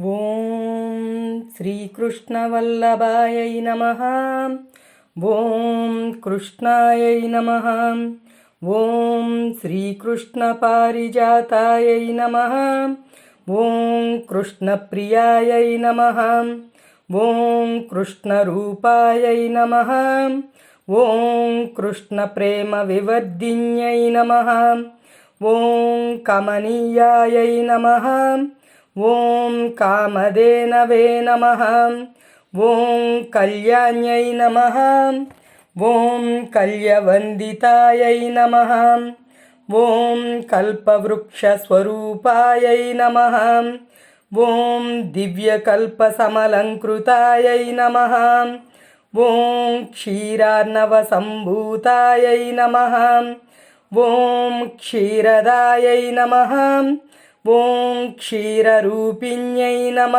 ఓం శ్రీకృష్ణవల్లభాయై నమ. ఓం కృష్ణాయై నమ. ఓం శ్రీకృష్ణపారిజాతాయై నమ. ఓం కృష్ణప్రియాయై నమ. ఓం కృష్ణరూపాయై నమ. ఓం కృష్ణప్రేమ వివర్ధిన్యై నమ. ఓం కమనీయాయై నమ. ఓం కామధేనవే నమ. ఓం కళ్యాణ్యై నమ. ఓం కళ్యవందితాయై నమ. ఓం కల్పవృక్షస్వరూపాయై నమ. ఓం దివ్యకల్పసమలంకృతాయై నమ. ఓం క్షీరార్ణవసంభూతాయై నమ. ఓం క్షీరదాయై నమ. ఓం క్షీరరూపిణ్యై నమ.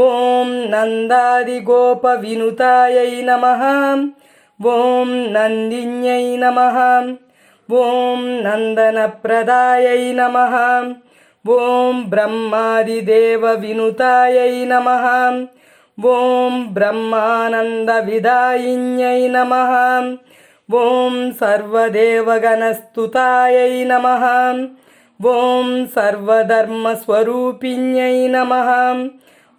ఓం నందాదిగోపవినుతాయై నమ. ఓం నందిన్యై నమ. ఓం నందనప్రదాయై నమ. ఓం బ్రహ్మాదిదేవవినుతాయై నమ. ఓం బ్రహ్మానందవిదాయిన్యై నమ. ఓం సర్వదేవగణస్తుతాయై నమ. ఓం సర్వధర్మస్వరూపిణ్యై నమ.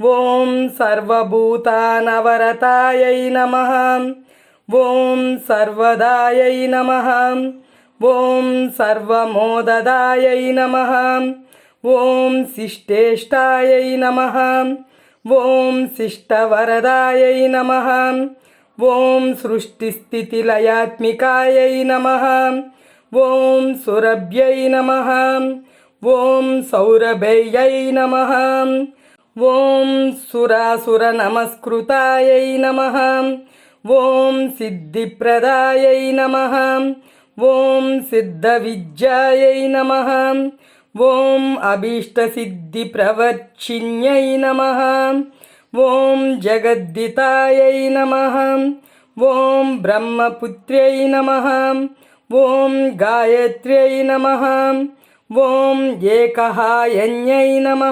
ఓం సర్వభూతానవరతాయై నమ. ఓం సర్వదాయై నమ. ఓం సర్వమోదదాయై నమ. ఓం శిష్టేష్టాయై నమ. ఓం శిష్టవరదాయై నమ. ఓం సృష్టిస్థితిలయాత్మికాయై నమ. ఓం సురభ్యై నమ. ఓం సౌరభయ్యై నమ. ఓం సురాసుర నమస్కృతాయై నమ. ఓం సిద్ధిప్రదాయై నమ. ఓం సిద్ధ విద్యాయై నమ. ఓం అభీష్టసిద్ధిప్రవర్చిణ్యై నమ. ఓం జగద్దితాయై నమ. ఓం బ్రహ్మపుత్ర్యై నమ. ఓం గాయత్ర్యై నమ. ఓం ఏకహాయన్యై నమ.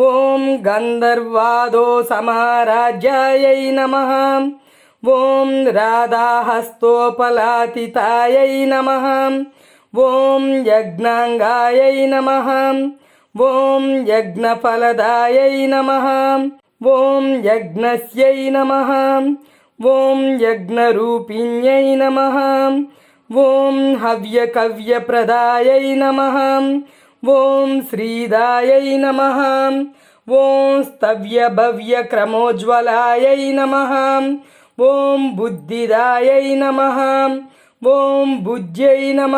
ఓం గంధర్వాదో సమారాజ్యాయై నమ. ఓం రాధాహస్తోపలాతితాయై నమ. ఓం యజ్ఞాంగాయై నమ. ఓం యజ్ఞఫలదాయై నమ. ఓం యజ్ఞస్యై నమ. ఓం యజ్ఞరూపిణ్యై నమ. ఓం హవ్య కవ్య ప్రదాయై నమ. ఓం శ్రీదాయై నమ. ఓం స్తవ్య భవ్య క్రమోజ్వలాయై నమ. ఓం బుద్ధిదాయై నమ. ఓం బుజ్యై నమ.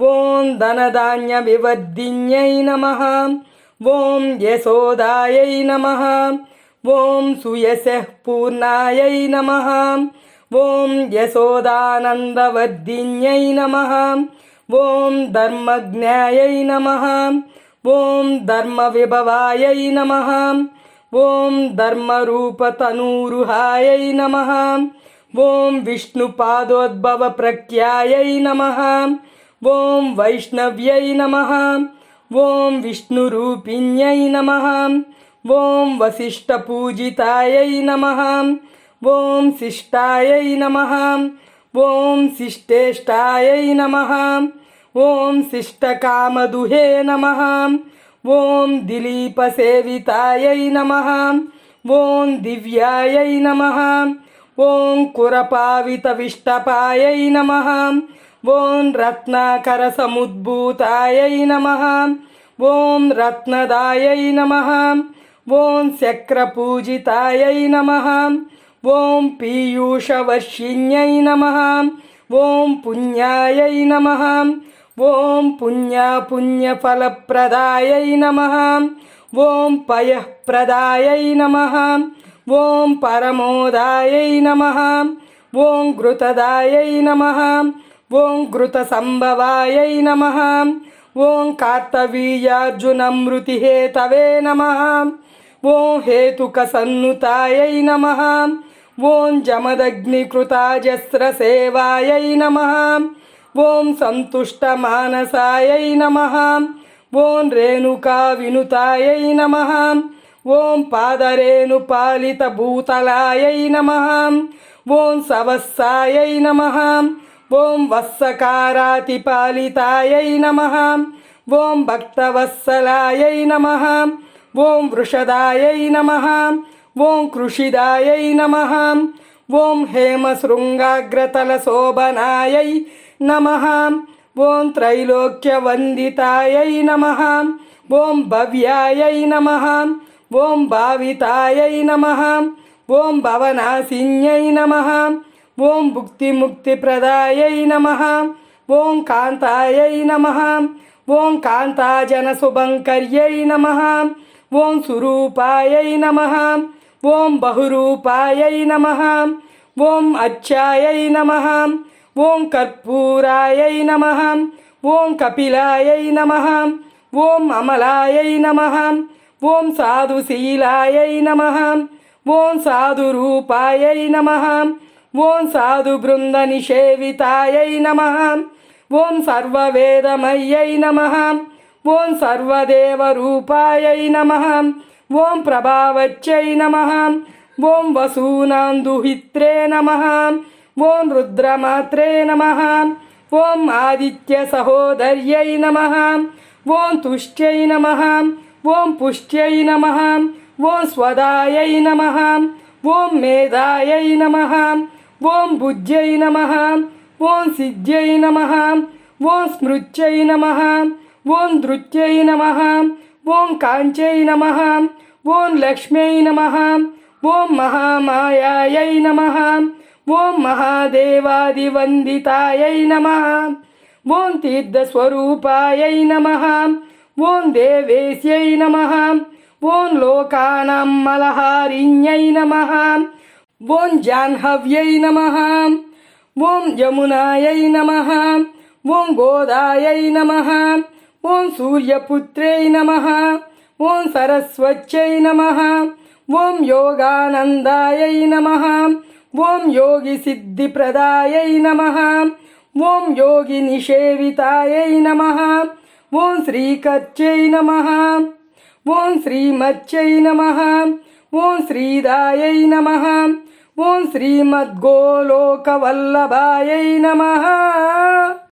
ఓం ధనధాన్య వివర్ధిన్యై నమ. ఓం యశోదాయై నమ. ఓం సుయశ పూర్ణాయై నమ. ॐ यशोदानन्दवर्धिन्यै नमः। ॐ धर्मज्ञायै नमः। ॐ धर्मविभवायै नमः। ॐ धर्मरूपतनूरुहायै नमः। ॐ विष्णुपादोद्भवप्रख्यायै नमः। ॐ वैष्णव्यै नमः। ॐ विष्णुरूपिण्यै नमः। ॐ वसिष्ठपूजितायै नमः ఓం శిష్టాయై నమ. ఓం శిష్టేష్టాయై నమ. ఓం శిష్టకామదుహే నమ. ఓం దిలీపసేవితాయై నమ. ఓం దివ్యాయై నమ. ఓం కురపావితవిష్టపాయై నమ. ఓం రత్నాకరసముద్భూతాయై నమ. ఓం రత్నదాయై నమ. ఓం శక్రపూజితాయై నమ. ఓం పీయూషవర్షిణ్యై నమ. ఓం పుణ్యాయై నమ. ఓం పుణ్యఫలప్రదాయై నమ. ఓం పయఃప్రదాయై నమ. ఓం పరమోదాయై నమ. ఓం ఘృతదాయై నమ. ఓం ఘృతసంభవాయై నమ. ఓం కార్తవీయార్జునమృతిహేతవే నమ. ఓం హేతుకసన్నుతాయై నమ. ఓం జమదగ్నికృతాజస్రసేవాయై నమ. ఓం సంతుష్టమానసాయై నమ. ఓం రేణుకా వినుతాయై నమ. ఓం పాదరేణుపాలితభూతలాయై నమ. ఓం సవస్సాయై నమ. ఓం వత్సకారాతిపాలితాయై నమ. ఓం భక్తవత్సలాయై నమ. ఓం వృషదాయై నమ. ఓం కృషిదాయై నమ. ఓం హేమశృంగాగ్రతలశోభనాయై నమ. ఓం త్రైలోక్యవందితాయై నమ. ఓం భవ్యాయై నమ. ఓం భావితాయై నమ. ఓం భవనాశిన్యై నమ. ఓం భుక్తిముక్తిప్రదాయై నమ. ఓం కాంతాయై నమ. ఓం కాంతాజనశుభంకర్యై నమ. ఓం సురూపాయై నమ. ఓం బహురూపాయై నమ. ఓం అచ్చాయై నమ. ఓం కర్పూరాయై నమ. ఓం కపిలాయై నమ. ఓం అమలాయై నమ. ఓం సాధుశీలాయై నమ. ఓం సాధురూపాయై నమ. ఓం సాధుబృందనిషేవితాయై నమ. ఓం సర్వవేదమయ్యై నమ. ఓం సర్వదేవరూపాయై నమ. ఓం ప్రభావచ్చై నమ ఓం వసూనాందుహిత్రే నమ ఓం రుద్రమాత్రే నమ ఓం ఆదిత్య సహోదర్యై నమ ఓం తుష్ట్యై నమ ఓం పుష్ట్యై నమ ఓం స్వదాయై నమ ఓం మేధాయై నమ ఓం బుజ్జై నమ ఓం సిద్ధ్యై నమ ఓం స్మృత్యై నమ ఓం దృత్యై నమ ఓం కాంచై నమ ఓం లక్ష్మ్యై నమ ఓం మహామాయాయై నమ ఓం మహాదేవాదివందితాయై నమ ఓం తీర్థస్వరూపాయై నమ ఓం దేవేశ్యై నమ ఓం లోకానాం మలహారిణ్యై నమ ఓం జాహ్నవ్యై నమ ఓం యమునాయై నమ ఓం గోదాయై నమ ఓం సూర్యపుత్రై నమ. ఓం సరస్వత్యై నమ. ఓం యోగానందాయై నమ. ఓం యోగి సిద్ధిప్రదాయై నమ. ఓం యోగి నిషేవితాయై నమ. ఓం శ్రీకర్చై నమ. ఓం శ్రీమచ్చై నమ. ఓం శ్రీదాయై నమ. ఓం శ్రీమద్గోలోకవల్లభాయై నమ.